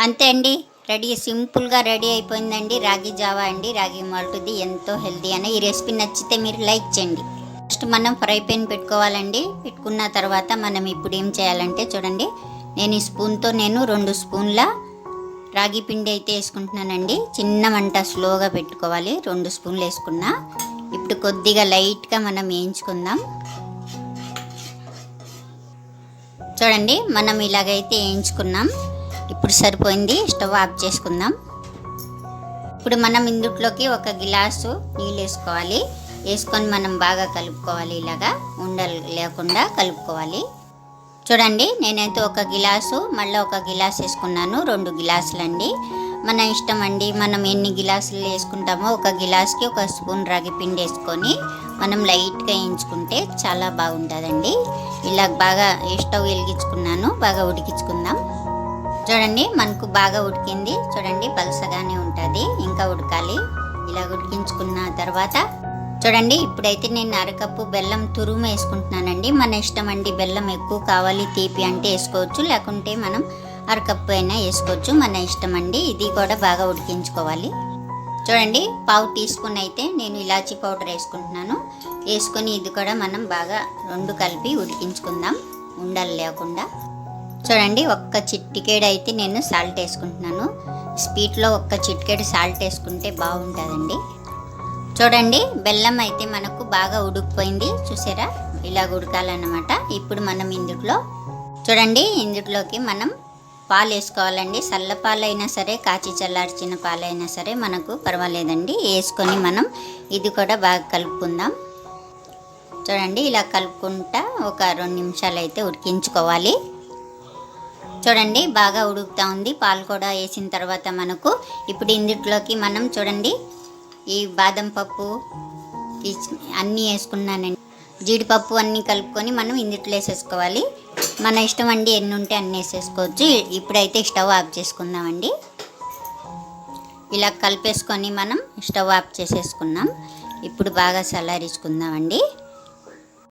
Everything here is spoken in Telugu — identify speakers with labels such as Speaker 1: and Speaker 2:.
Speaker 1: అంతే అండి. రెడీ సింపుల్గా రెడీ అయిపోయిందండి. రాగి జావా అండి. రాగి మాల్ట్ది ఎంతో హెల్తీ అని ఈ రెసిపీ నచ్చితే మీరు లైక్ చేయండి. ఫస్ట్ మనం ఫ్రై పెన్ పెట్టుకోవాలండి. పెట్టుకున్న తర్వాత మనం ఇప్పుడు ఏం చేయాలంటే చూడండి. నేను ఈ స్పూన్తో నేను రెండు స్పూన్ల రాగి పిండి అయితే వేసుకుంటున్నానండి. చిన్న వంట స్లోగా పెట్టుకోవాలి. రెండు స్పూన్లు వేసుకున్నా. ఇప్పుడు కొద్దిగా లైట్గా మనం వేయించుకుందాం. చూడండి మనం ఇలాగైతే వేయించుకున్నాం. ఇప్పుడు సరిపోయింది. స్టవ్ ఆఫ్ చేసుకుందాం. ఇప్పుడు మనం ఇందుట్లోకి ఒక గిలాసు నీళ్ళు వేసుకోవాలి. వేసుకొని మనం బాగా కలుపుకోవాలి. ఇలాగా ఉండలు లేకుండా కలుపుకోవాలి. చూడండి నేనైతే ఒక గిలాసు మళ్ళీ ఒక గిలాస్ వేసుకున్నాను. రెండు గిలాసులు అండి మన ఇష్టం అండి. మనం ఎన్ని గిలాసులు వేసుకుంటామో ఒక గిలాస్కి ఒక స్పూన్ రాగి పిండి వేసుకొని మనం లైట్గా వేయించుకుంటే చాలా బాగుంటుందండి. ఇలా బాగా స్టవ్ వెలిగించుకున్నాను. బాగా ఉడికించుకుందాం. చూడండి మనకు బాగా ఉడికింది. చూడండి పలుసగానే ఉంటుంది. ఇంకా ఉడకాలి. ఇలా ఉడికించుకున్న తర్వాత చూడండి ఇప్పుడైతే నేను అరకప్పు బెల్లం తురుము వేసుకుంటున్నానండి. మన ఇష్టం అండి బెల్లం ఎక్కువ కావాలి తీపి అంటే వేసుకోవచ్చు. లేకుంటే మనం అరకప్పు అయినా వేసుకోవచ్చు. మన ఇష్టం అండి. ఇది కూడా బాగా ఉడికించుకోవాలి. చూడండి పావు టీ స్పూన్ అయితే నేను ఇలాచీ పౌడర్ వేసుకుంటున్నాను. వేసుకొని ఇది కూడా మనం బాగా రెండు కలిపి ఉడికించుకుందాం. ఉండలు లేకుండా. చూడండి ఒక్క చిట్టికేడు అయితే నేను సాల్ట్ వేసుకుంటున్నాను. స్వీట్లో ఒక్క చిట్కేడు సాల్ట్ వేసుకుంటే బాగుంటుందండి. చూడండి బెల్లం అయితే మనకు బాగా ఉడికిపోయింది. చూసారా? ఇలా ఉడకాలన్నమాట. ఇప్పుడు మనం ఇందుట్లో చూడండి ఇందుట్లోకి మనం పాలు వేసుకోవాలండి. చల్ల పాలైనా సరే కాచి చల్లార్చిన పాలైనా సరే మనకు పర్వాలేదండి. వేసుకొని మనం ఇది కూడా బాగా కలుపుకుందాం. చూడండి ఇలా కలుపుకుంటా ఒక రెండు నిమిషాలు అయితే ఉడికించుకోవాలి. చూడండి బాగా ఉడుకుతా ఉంది. పాలు కూడా వేసిన తర్వాత మనకు ఇప్పుడు ఇందులోకి మనం చూడండి ఈ బాదం పప్పు అన్నీ వేసుకున్నానండి. జీడిపప్పు అన్నీ కలుపుకొని మనం ఇందుట్లో వేసేసుకోవాలి. మన ఇష్టం అండి ఎన్ని ఉంటే అన్నీ వేసేసుకోవచ్చు. ఇప్పుడైతే స్టవ్ ఆఫ్ చేసుకుందామండి. ఇలా కలిపేసుకొని మనం స్టవ్ ఆఫ్ చేసేసుకున్నాం. ఇప్పుడు బాగా చల్లారించుకుందామండి